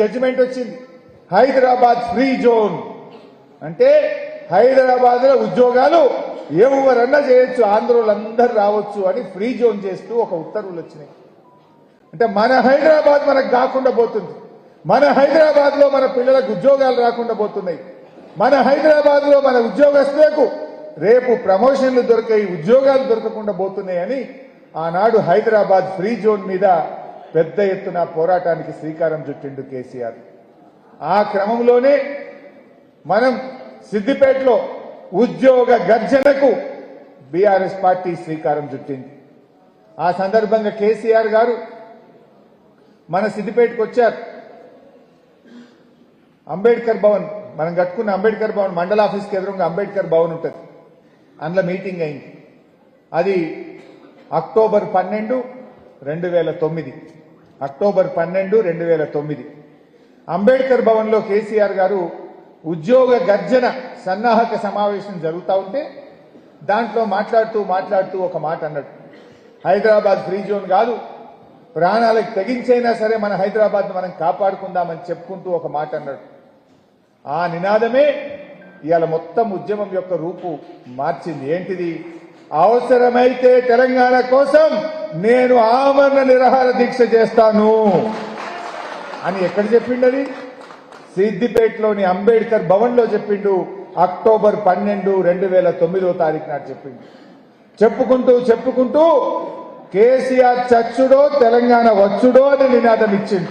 Judgement వచ్చింది. Hyderabad free zone. అంటే హైదరాబాద్లో ఉద్యోగాలు ఎవరన్నా చేయొచ్చు ఆంధ్రులందరూ రావచ్చు అని ఫ్రీ జోన్ చేస్తూ ఒక ఉత్తర్వులు వచ్చినాయి. అంటే మన హైదరాబాద్ మనకు కాకుండా పోతుంది. మన హైదరాబాద్లో మన పిల్లలకు ఉద్యోగాలు రాకుండా పోతున్నాయి. మన హైదరాబాద్లో మన ఉద్యోగస్తులకు రేపు ప్రమోషన్లు దొరికాయి ఉద్యోగాలు దొరకకుండా పోతున్నాయని ఆనాడు హైదరాబాద్ ఫ్రీ జోన్ మీద పెద్ద ఎత్తున పోరాటానికి శ్రీకారం చుట్టిండు కేసీఆర్. ఆ క్రమంలోనే మనం సిద్దిపేటలో ఉద్యోగ గర్జనకు బీఆర్ఎస్ పార్టీ శ్రీకారం చుట్టింది. ఆ సందర్భంగా కేసీఆర్ గారు మన సిద్దిపేటకు వచ్చారు. అంబేద్కర్ భవన్ మనం కట్టుకున్న అంబేద్కర్ భవన్ మండల ఆఫీస్కి ఎదురుగా అంబేద్కర్ భవన్ ఉంటుంది. అందులో మీటింగ్ అయింది. అది అక్టోబర్ పన్నెండు రెండు వేల తొమ్మిది అక్టోబర్ పన్నెండు రెండు వేల తొమ్మిది అంబేద్కర్ భవన్లో కేసీఆర్ గారు ఉద్యోగ గర్జన సన్నాహక సమావేశం జరుగుతూ ఉంటే దాంట్లో మాట్లాడుతూ మాట్లాడుతూ ఒక మాట అన్నాడు. హైదరాబాద్ ఫ్రీ జోన్ కాదు. ప్రాణాలకు తెగించైనా సరే మన హైదరాబాద్ మనం కాపాడుకుందామని చెప్పుకుంటూ ఒక మాట అన్నాడు. ఆ నినాదమే ఇవాళ మొత్తం ఉద్యమం యొక్క రూపు మార్చింది. ఏంటిది? అవసరమైతే తెలంగాణ కోసం నేను ఆమరణ నిరాహార దీక్ష చేస్తాను. అని ఎక్కడ చెప్పిండది సిద్దిపేటలోని అంబేద్కర్ భవన్లో చెప్పిండు. అక్టోబర్ పన్నెండు రెండు వేల తొమ్మిదో తారీఖు నాడు చెప్పిండు. చెప్పుకుంటూ చెప్పుకుంటూ కేసీఆర్ చచ్చుడో తెలంగాణ వచ్చుడో అని నినాదం ఇచ్చింది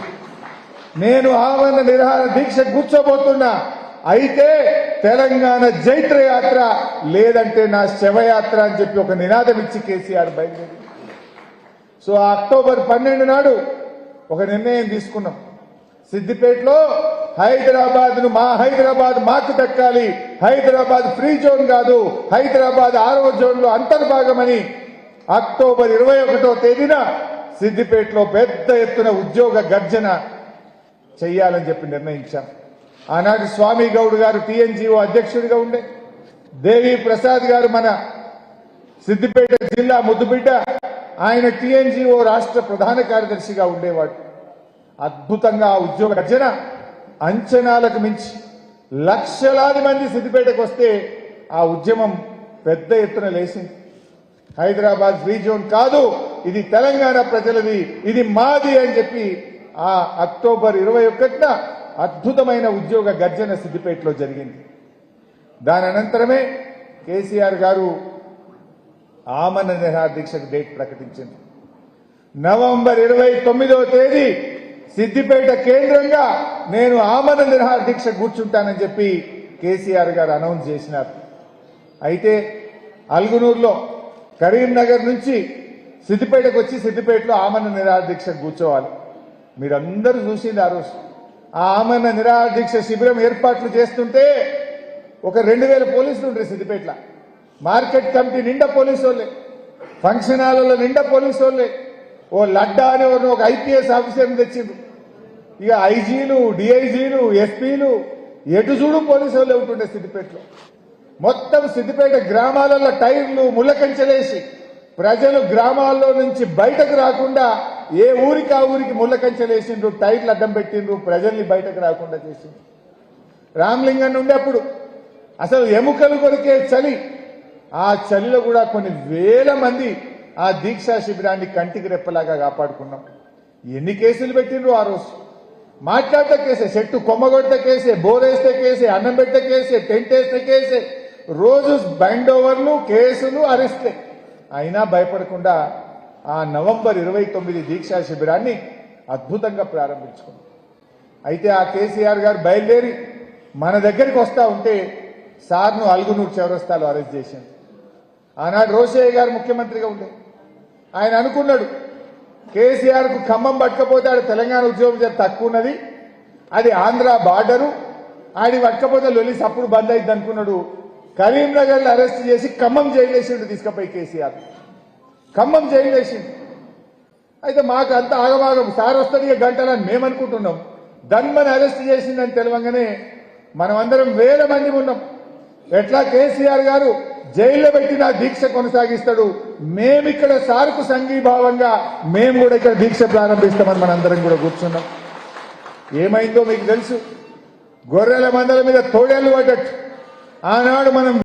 నేను ఆవరణ నిరాహార దీక్ష కూర్చోబోతున్నా. అయితే తెలంగాణ జైత్ర యాత్ర లేదంటే నా శవయాత్ర అని చెప్పి ఒక నినాదం ఇచ్చి కేసీఆర్ బయలుదేరి సో అక్టోబర్ పన్నెండు నాడు ఒక నిర్ణయం తీసుకున్నాం. సిద్దిపేటలో హైదరాబాద్ను మా హైదరాబాద్ మాకు దక్కాలి హైదరాబాద్ ఫ్రీ జోన్ కాదు. హైదరాబాద్ ఆరవ జోన్లో అంతర్భాగమని అక్టోబర్ ఇరవై ఒకటో తేదీన సిద్దిపేటలో పెద్ద ఎత్తున ఉద్యోగ గర్జన చెయ్యాలని చెప్పి నిర్ణయించాం. ఆనాడు స్వామి గౌడ్ గారు టీఎన్జిఓ అధ్యక్షుడిగా ఉండే. దేవి ప్రసాద్ గారు మన సిద్దిపేట జిల్లా ముద్దుబిడ్డ ఆయన టీఎన్జిఓ రాష్ట్ర ప్రధాన కార్యదర్శిగా ఉండేవాడు. అద్భుతంగా ఆ ఉద్యోగ గర్జన అంచనాలకు మించి లక్షలాది మంది సిద్దిపేటకు వస్తే ఆ ఉద్యమం పెద్ద ఎత్తున లేచింది. హైదరాబాద్ ఫ్రీ జోన్ కాదు ఇది తెలంగాణ ప్రజలది ఇది మాది అని చెప్పి ఆ అక్టోబర్ ఇరవై ఒకటిన అద్భుతమైన ఉద్యోగ గర్జన సిద్దిపేటలో జరిగింది. దాని అనంతరమే కేసీఆర్ గారు ఆమరణ నిరాదీక్షకు డేట్ ప్రకటించింది. నవంబర్ ఇరవై తొమ్మిదవ తేదీ సిద్దిపేట కేంద్రంగా నేను ఆమరణ నిరాదీక్ష కూర్చుంటానని చెప్పి కేసీఆర్ గారు అనౌన్స్ చేసినారు. అయితే అల్గునూరులో కరీంనగర్ నుంచి సిద్దిపేటకు వచ్చి సిద్దిపేటలో ఆమరణ నిరాదీక్ష కూర్చోవాలి. మీరందరూ చూసింది ఆ రోజు. ఆ ఆమరణ నిరాహార శిబిరం ఏర్పాట్లు చేస్తుంటే ఒక రెండు వేల పోలీసులు ఉండే సిద్దిపేటలో. మార్కెట్ కమిటీ నిండా పోలీసు వాళ్ళే. ఫంక్షన్ హాల్లో నిండా పోలీసు వాళ్ళే. ఓ లడ్డా అని ఒక- ఐపీఎస్ ఆఫీసర్ని తెచ్చింది ఇక ఐజీలు డిఐజీలు ఎస్పీలు ఎటు చూడు పోలీసు వాళ్ళే ఉంటుండే సిద్దిపేటలో. మొత్తం సిద్దిపేట గ్రామాలలో టైర్లు ముళ్ళకంచెలేసి ప్రజలు గ్రామాల్లో నుంచి బయటకు రాకుండా ఏ ఊరికి ఆ ఊరికి ముళ్ళకంచెలేసిండ్రు టైర్లు అడ్డం పెట్టిండ్రు ప్రజల్ని బయటకు రాకుండా చేసిండ్రు. రామలింగన్ ఉండేప్పుడు అసలు ఎముకలు కొరికే చలి ఆ చలిలో కూడా కొన్ని వేల మంది ఆ దీక్షా శిబిరాన్ని కంటికి రెప్పలాగా కాపాడుకున్నాం. ఎన్ని కేసులు పెట్టిండ్రు ఆ రోజు? మాట్లాడితే కేసే చెట్టు కొమ్మగొడితే కేసే బోరేస్తే కేసే అన్నం పెట్టే కేసే టెంట్ వేస్తే కేసే రోజు బైండ్ ఓవర్లు కేసులు అరెస్టే అయినా భయపడకుండా ఆ నవంబర్ ఇరవై తొమ్మిది దీక్షా శిబిరాన్ని అద్భుతంగా ప్రారంభించుకున్నాం. అయితే ఆ కేసీఆర్ గారు బయలుదేరి మన దగ్గరికి వస్తా ఉంటే సార్ను అల్గునూరు చౌరస్తాలో అరెస్ట్ చేశాను ఆనాడు రోషయ్య గారు ముఖ్యమంత్రిగా ఉండే. ఆయన అనుకున్నాడు కేసీఆర్కు ఖమ్మం పట్టకపోతే ఆడ తెలంగాణ ఉద్యోగం తక్కువ ఉన్నది అది ఆంధ్ర బార్డరు ఆయన పట్టకపోతే లొలి సప్పుడు బంద్ అయింది అనుకున్నాడు. కరీంనగర్ అరెస్ట్ చేసి ఖమ్మం జైలు వేసిండు తీసుకుపోయి కేసీఆర్. ఖమ్మం జైలు వేసిండు. అయితే మాకు అంత ఆగమాగం సార్ వస్తుంది గంటలని మేము అనుకుంటున్నాం. ధన్మని అరెస్ట్ చేసిందని తెలవంగానే మనమందరం వేల మంది ఉన్నాం. ఎట్లా కేసీఆర్ గారు జైల్లో పెట్టిన దీక్ష కొనసాగిస్తాడు. మేమిక్కడ సార్కు సంఘీభావంగా మేము కూడా ఇక్కడ దీక్ష ప్రారంభిస్తామని మనందరం కూడా కూర్చున్నాం. ఏమైందో మీకు తెలుసు? గొర్రెల మందల మీద తోడేళ్ళు పడ్డట్టు. ఆనాడు మనం